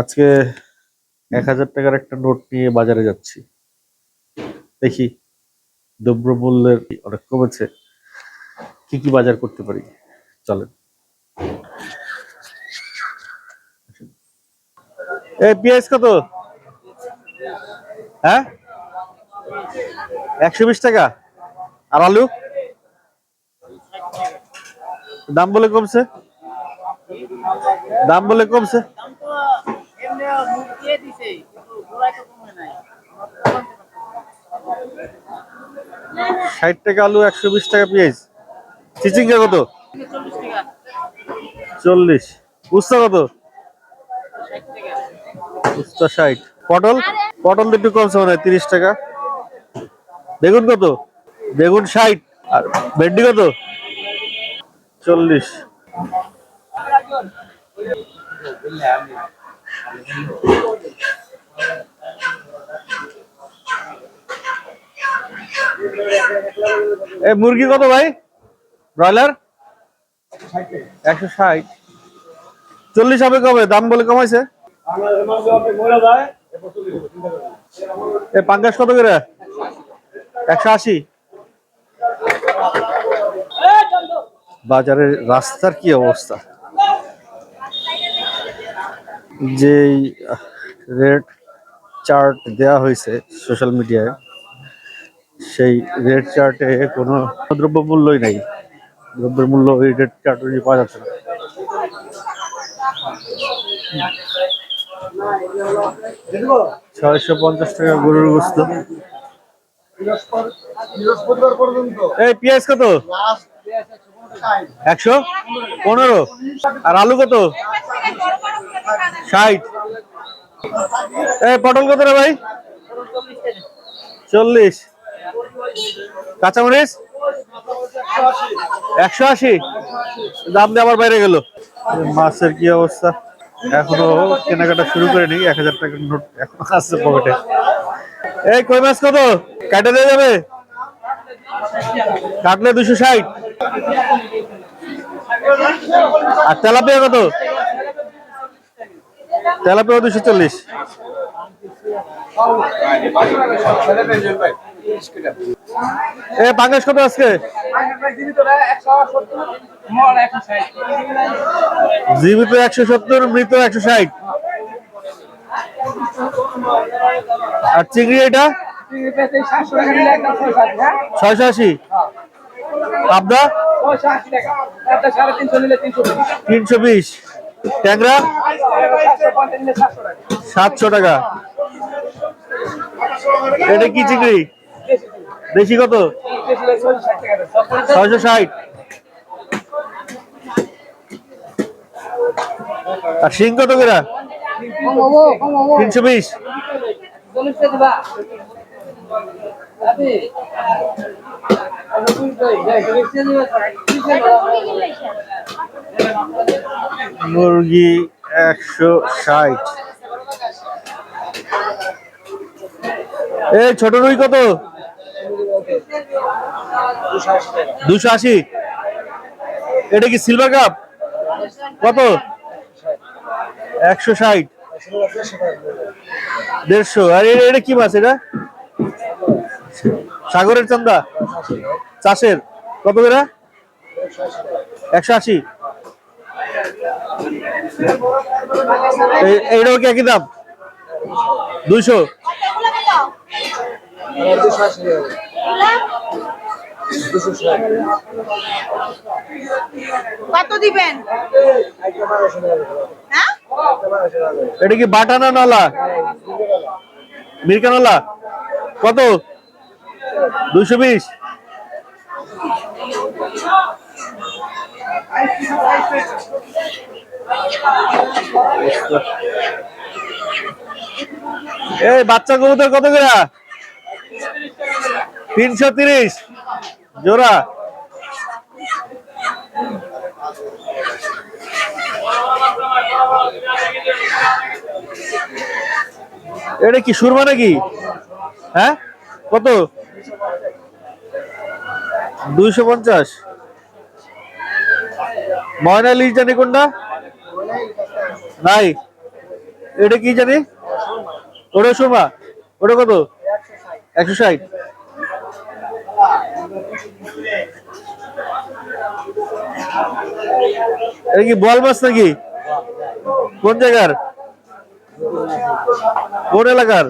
আজকে এক হাজার টাকার একটা নোট নিয়ে বাজারে যাচ্ছি। দেখি দ্রব্যমূল্যের অনেক কমেছে। কি কি বাজার করতে পারি? চলেন। এ পেঁয়াজ কত? হ্যাঁ? একশো বিশ টাকা। আর আলু? দাম বলে কমছে? দাম বলে কমছে? ষাট টাকা আলু, একশো বিশ টাকা পেঁয়াজ। চিচিঙ্গা কত? চল্লিশ। উস্তা কত? উস্তা ষাট। পটল? পটল তো একটু কমছে মনে হয়, তিরিশ টাকা। বেগুন কত? বেগুন ষাট। আর ভেন্ডি কত? চল্লিশ। মুরগি কত ভাই? ব্রয়লার? একশো ষাট। চল্লিশ হবে কবে? দাম বলে কমাইছে? পাঙ্গাস কত করে? একশো আশি। বাজারের রাস্তার কি অবস্থা? যে রেট চার্ট দেয়া হয়েছে সোশ্যাল মিডিয়ায় সেই রেট চার্টে কোনো দ্রব্য মূল্যই নাই। দ্রব্যের মূল্য ওই রেট চার্ট অনুযায়ী পাওয়া যাচ্ছে না। ছয়শো পঞ্চাশ টাকা গরুর গোস্ত। এই পেঁয়াজ কত? একশো পনেরো। আর আলু কত? ষাট। এই পটল কত রে ভাই? চল্লিশ। কাঁচামরিচ? একশো আশি। দাম দিয়ে আবার বাইরে গেল। মাছের কি অবস্থা? এখনও কেনাকাটা শুরু করেনি, এক হাজার টাকার নোট এখনও আছে পকেটে। এই, কই মাছ কত? কাটে দিয়ে যাবে? কাটলে দুশো ষাট। আর তেলাপিয়া কত? তেলাপিয়া দুশো চল্লিশ। এ পাঙ্গাস কত আজকে? জীবিত একশো সত্তর মৃত একশো ষাট। আর চিংড়ি এটা? ছয়শো আশি। পাবদা তিনশো বিশ। ট্যাংরা? সাতশো টাকা। এটা কি চিংড়ি? বেশি কত? ছয়শো ষাট। আর শিং কত করে? তিনশো বিশ। মুরগি একশো ষাট। এ ছোট রুই কত? দুশো আশি। এটা কি সিলভার কাপ কত? একশো ষাট। দেড়শো। আর এটা কি মাছ এটা? সাগরের চান্দা চাষের? কত করে? একশো আশি। এই- এইটাও কি একই দাম? দুইশো। কত দিবেন? হ্যাঁ? এটা কি বাটানা নালা? মিরকা নালা কত? দুইশো বিশ। এই বাচ্চা কবুতর কত করে? তিনশো তিরিশ। জোড়া। এটা কি সুরমা নাকি? হ্যাঁ? কত? দুইশো পঞ্চাশ। ময়না ইলিশ জানি কোনটা? নাই। এটা কি জানি? ওটা শোভা ওটা কত? একশো ষাট। এটা কি বল মাছ নাকি? কোন জায়গার? কোন এলাকার?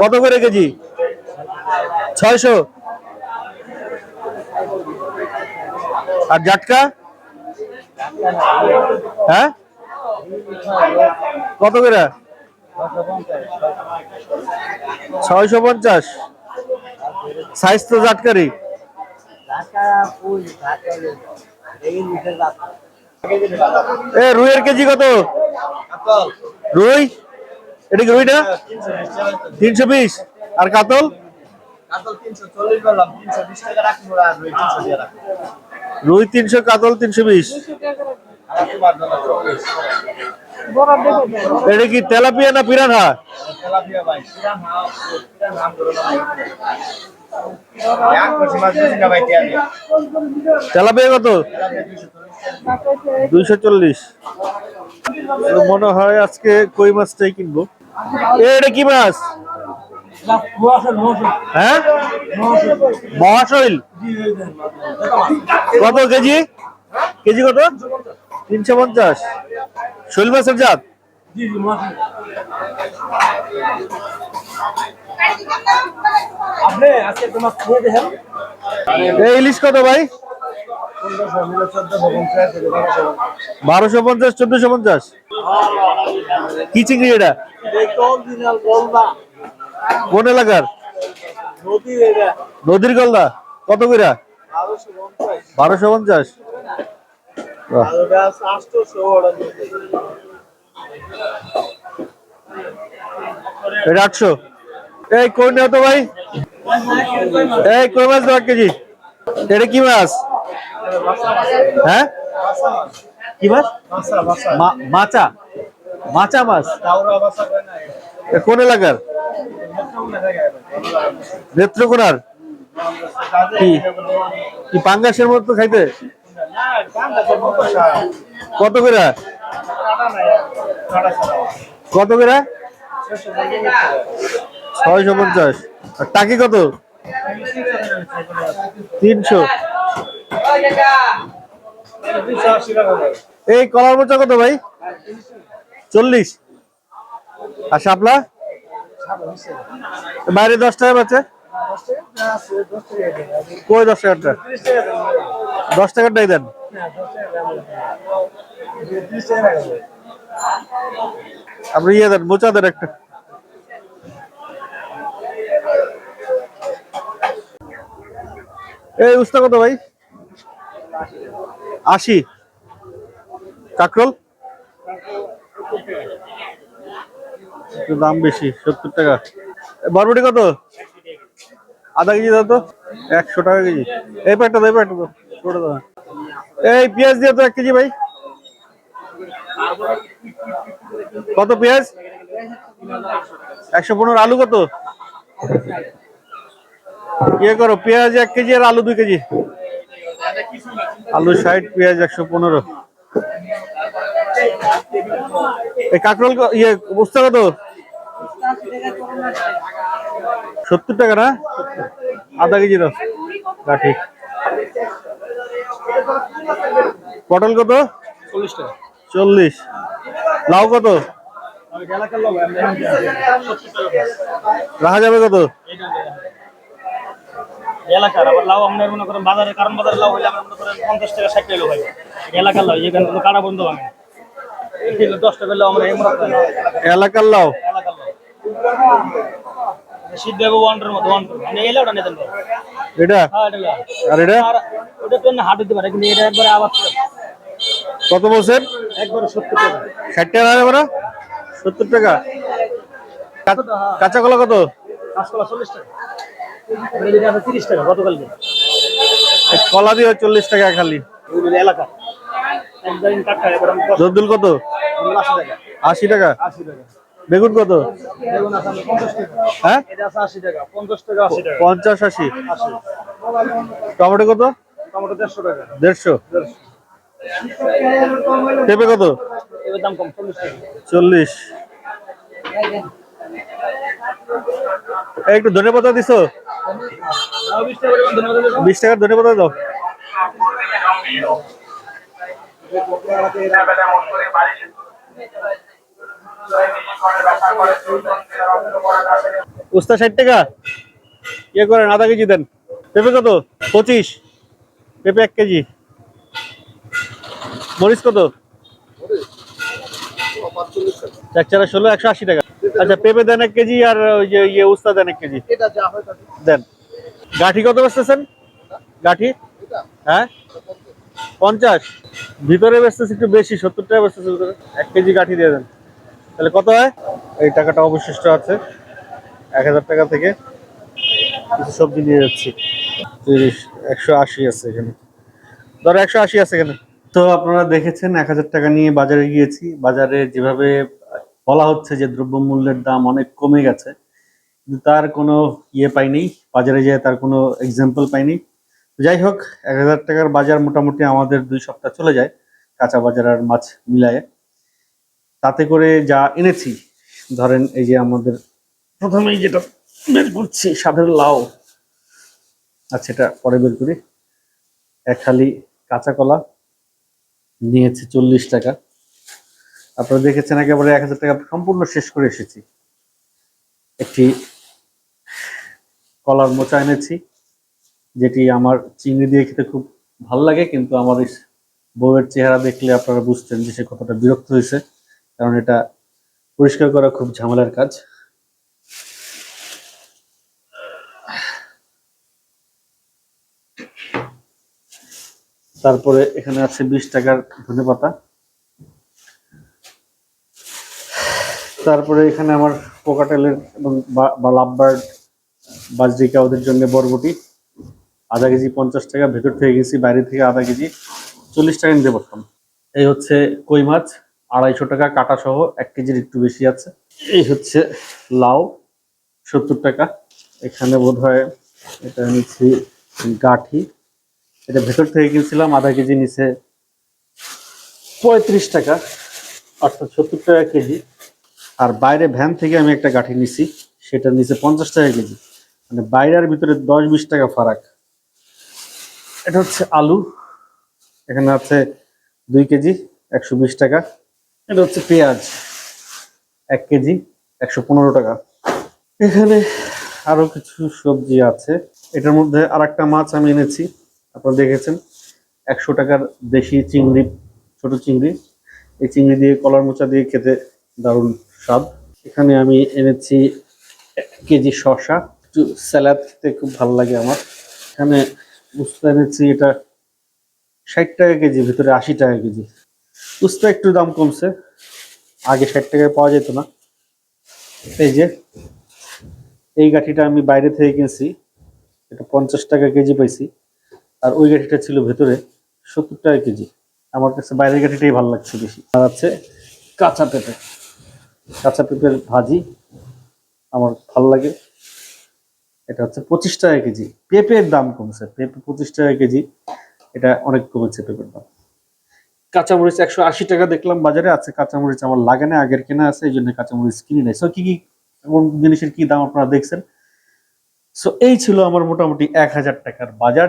কত করে কেজি? ছয়শো। আর জাটকা? হ্যাঁ? কত করে? ছয়শো পঞ্চাশ। সাইজ তো জাটকারি এ, রুইয়ের কেজি কত? রুই? এটা কি রুইটা তিনশো বিশ। আর কাতল? রুই তিনশো কাতল তিনশো বিশ। এটা কি তেলাপিয়া না পিরানহা? তেলাপিয়া কত? দুইশো চল্লিশ। মনে হয় আজকে কই মাছটাই কিনবো? এটা কি মাছ? হ্যাঁ? মহাশৈল। কত কেজি? কেজি কত? তিনশো পঞ্চাশ। শৈল মাছের জাত? ইলিশ কত ভাই? বারোশো পঞ্চাশ, চোদ্দশো পঞ্চাশ। কি চিংড়ি এটা? কোন এলাকার? নদীর গলদা কত কইরা? বারোশো পঞ্চাশ। এটা আটশো। এই কই নেও তো ভাই? এই কই মাছ দশ কেজি? এটা কি মাছ? হ্যাঁ? কি মাছ মাচা। মাচা মাছ কোন এলাকার? নেত্রকোনার? কি? কি পাঙ্গাসের মতো খাইতে? কত করে? কত করে? ছয়শো পঞ্চাশ। আর টাকি কত? তিনশো। এই কলার মোচা কত ভাই? চল্লিশ। আর শাপলা? বাইরে দশ টাকা পাচ্ছে। কই দশ টাকাটা দশ টাকাটাই দেন। আপনি ইয়ে দেন, মোচা দেন একটা। এই উস্তা কত ভাই? আশি। কাকরল? একটু দাম বেশি, সত্তর টাকা। বরবটি কত? আধা কেজি দাও তো। একশো টাকা কেজি। এই প্যাকটা দাও, এই প্যাকটা দাও। ছোটো দাও। এই পেঁয়াজ দিয়ে তো এক কেজি ভাই। কত পেঁয়াজ? একশো পনেরো। আলু কত? ইয়ে করো, পেঁয়াজ এক কেজি আর আলু দুই কেজি। আলু ষাট পেঁয়াজ একশো পনেরো। এই কাকরোল ইয়ে বস্তা কত? সত্তর টাকা না? আধা কেজি দাও। পটল কত? চল্লিশ টাকা। চল্লিশ। লাউ কত? রাখা যাবে কত? এলাকার আবার লাউ আপনার মনে করেন বাজারে কারণ বাজারে লাউ হইলে আমরা মনে করেন পঞ্চাশ টাকা ষাট টাকা হয় এলাকার লাউ এখানে কোনো কাটা বন্ধ হয় কিলো দশ টাকা লাউ আমরা এলাকার লাউ? এলাকার লাউ। ওয়ান্ডার মতো মানে নিতেন। এটা? হ্যাঁ আর এটা? আর ওটা তো হাট হতে পারে কিন্তু এটা একবারে আবার কত বলছেন? একবারে সত্তর টাকা। ষাট টাকা সত্তর টাকা। কা- কাঁচা কলা কত? কাঁচকলা চল্লিশ টাকা। তিরিশ টাকা গতকালকে। কলা দিয়ে চল্লিশ টাকা খালি। এলাকা। জদ্দুল কত? আশি টাকা। বেগুন কত? হ্যাঁ? পঞ্চাশ আশি টমেটো কত? দেড়শো পেঁপে কত? এবার দাম কম চল্লিশ এই একটু ধনে পাতা দিছো? বিশ টাকার ধনে পাতা দাও। উস্তা ষাট টাকা? ইয়ে করেন, আধা কেজি দেন। পেঁপে কত? পঁচিশ। পেঁপে এক কেজি। মরিচ কত? এক চারা ষোলো, একশো আশি টাকা। আচ্ছা পেঁপে দেন এক কেজি আর ওই যে ইয়ে উস্তা দেন এক কেজি। দেন। গাঠি কত বেচতেছেন? গাঠি? হ্যাঁ? পঞ্চাশ। ভিতরে বেচতেছে একটু বেশি সত্তর টাকা বেচতেছে ভিতরে। এক কেজি গাঠি দিয়ে দেন। তাহলে কত হয়? এই টাকাটা অবশিষ্ট আছে। এক হাজার টাকা থেকে কিছু সবজি নিয়ে যাচ্ছি। তিরিশ একশো আশি আছে এখানে। ধরো একশো আশি আছে এখানে। তো আপনারা দেখেছেন এক হাজার টাকা নিয়ে বাজারে গিয়েছি। বাজারে যেভাবে বলা হচ্ছে যে দ্রব্যমূল্যের দাম অনেক কমে গেছে, কিন্তু তার কোনো ইয়ে পাইনি, বাজারে যেয়ে তার কোনো এক্সাম্পল পাইনি। যাই হোক, এক হাজার টাকার বাজার মোটামুটি আমাদের দুই সপ্তাহ চলে যায় কাঁচা বাজার আর মাছ মিলায়ে। তাতে করে যা এনেছি, ধরেন এই যে আমাদের প্রথমেই যেটা বের করছি সাদের লাউ। আচ্ছা এটা পরে বের করি। এক খালি কাঁচা কলা, নিয়েছে চল্লিশ টাকা। আপনারা দেখেছেন একেবারে এক হাজার টাকা সম্পূর্ণ শেষ করে এসেছি। একটি কলার মোচা এনেছি, যেটি আমার চিংড়ি দিয়ে খেতে খুব ভালো লাগে, কিন্তু আমার বউয়ের চেহারা দেখলে আপনারা বুঝতেন যে সে কতটা বিরক্ত হয়েছে, কারণ এটা পরিষ্কার করা খুব ঝামেলার কাজ। তারপরে এখানে আছে বিশ টাকার ধনে পাতা তারপরে এখানে আমার পোকাটেলের এবং লাভবার্ড, বাজরিকা, ওদের জন্য বরবটি, আধা কেজি পঞ্চাশ টাকা, ভেতর থেকে গেছি, বাইরে থেকে আধা কেজি, চল্লিশ টাকা নিতে পারতাম। এই হচ্ছে কই মাছ, আড়াইশো টাকা, কাটা সহ, এক কেজির একটু বেশি আছে। এই হচ্ছে লাউ, সত্তর টাকা। এখানে বোধ হয় এটা নিচ্ছি গাঠি। এটা ভেতর থেকে কিনছিলাম, আধা কেজি নিচে পঁয়ত্রিশ টাকা, অর্থাৎ সত্তর টাকা কেজি। আর বাইরে ভ্যান থেকে আমি একটা গাঠি নিছি, সেটা নিচে পঞ্চাশ টাকা কেজি। মানে বাইরে আর ভিতরে দশ বিশ টাকা ফারাক। এটা হচ্ছে আলু, এখানে আছে দুই কেজি, একশো বিশ টাকা। এটা হচ্ছে পেঁয়াজ, এক কেজি, একশো পনেরো টাকা। এখানে আরও কিছু সবজি আছে। এটার মধ্যে আর একটা মাছ আমি এনেছি, আপনারা দেখেছেন। একশো টাকার দেশি চিংড়ি, ছোট চিংড়ি। এই চিংড়ি দিয়ে কলার মোচা দিয়ে খেতে দারুণ। স্বাদ এখানে আমি এনেছি কেজি শসা। একটু স্যালাড খেতে খুব ভালো লাগে আমার। এখানে উস্তা এনেছি এটা ষাট টাকা কেজি, ভিতরে আশি টাকা কেজি। উস্তা একটু দাম কমছে। আগে ষাট টাকায় পাওয়া যেত না। এই যে, এই গাঠিটা আমি বাইরে থেকে কিনছি। এটা পঞ্চাশ টাকা কেজি পাইছি। আর ওই গাঠিটা ছিল ভেতরে সত্তর টাকা কেজি। আমার কাছে বাইরের গাঠিটাই ভালো লাগছে বেশি। আর আছে কাঁচা পেঁপে। কাঁচা পেঁপের ভাজি আমার ভালো লাগে। এটা হচ্ছে পঁচিশ টাকা কেজি। পেঁপের দাম কমছে পেঁপে পঁচিশ টাকা কেজি। এটা অনেক কমেছে পেঁপের দাম। কাঁচামরিচ একশো আশি টাকা দেখলাম বাজারে। আছে কাঁচামরিচ আমার লাগে না, আগের কেনা আছে, এই জন্য কাঁচামরিচ কিনি নাই। সো কি কি কোন জিনিসের কি দাম আপনারা দেখছেন? সো এই ছিল আমার মোটামুটি এক হাজার টাকার বাজার।